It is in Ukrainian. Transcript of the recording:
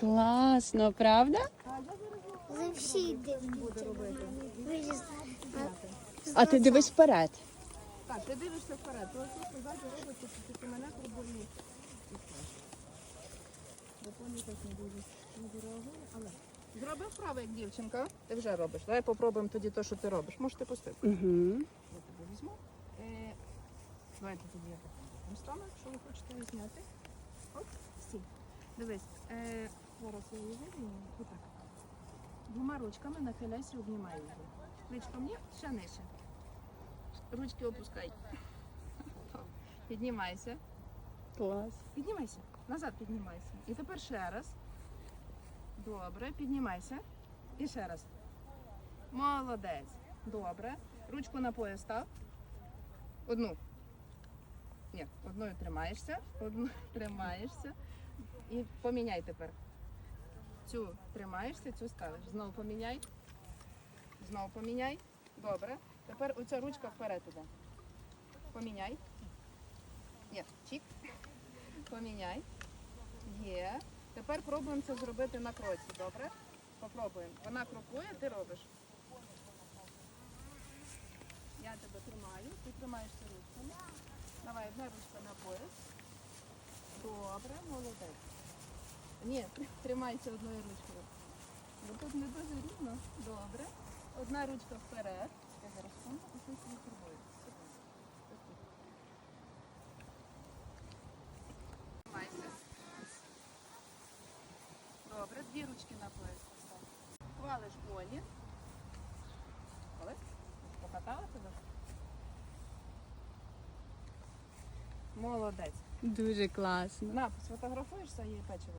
Класно, правда? А ти дивись вперед. Так, ти дивишся вперед. То тут назад робиться, що ти мене турбує. Бо так не дуже не дуже але зроби вправо, як дівчинка. Ти вже робиш. Давай попробуємо тоді те, що ти робиш. Можете пустити. Угу. Я тобі візьму. Е, давайте тоді я так якщо ви хочете зняти. Оп, стій. Дивись, е, зараз я її вирівню. Отак. Двома ручками нахиляйся, обнімай її. Плечко мені ще нижче. Ручки опускай. Піднімайся. Клас. Піднімайся. Назад піднімайся. І тепер ще раз. Добре, піднімайся. І ще раз. Молодець. Добре. Ручку на пояс став. Одну. Ні, одною тримаєшся, одну тримаєшся. І поміняй тепер. Цю тримаєшся, цю ставиш. Знову поміняй. Знову поміняй. Добре. Тепер оця ручка вперед іде. Поміняй. Ні, чік. Поміняй. Є. Тепер пробуємо це зробити на кроці, добре? Попробуємо. Вона крокує, ти робиш. Я тебе тримаю, ти тримаєшся ручками. Давай, одна ручка на пояс. Добре, молодець. Ні, тримайся одною ручкою. Бо тут не дуже рівно. Добре. Одна ручка вперед. Я зараз і тут. Тримайся. Добре, дві ручки на пояс постав. Хвалиш Олі. Коли? Покатала тебе? Молодець. Дуже класно. На, сфотографуєшся і печиво.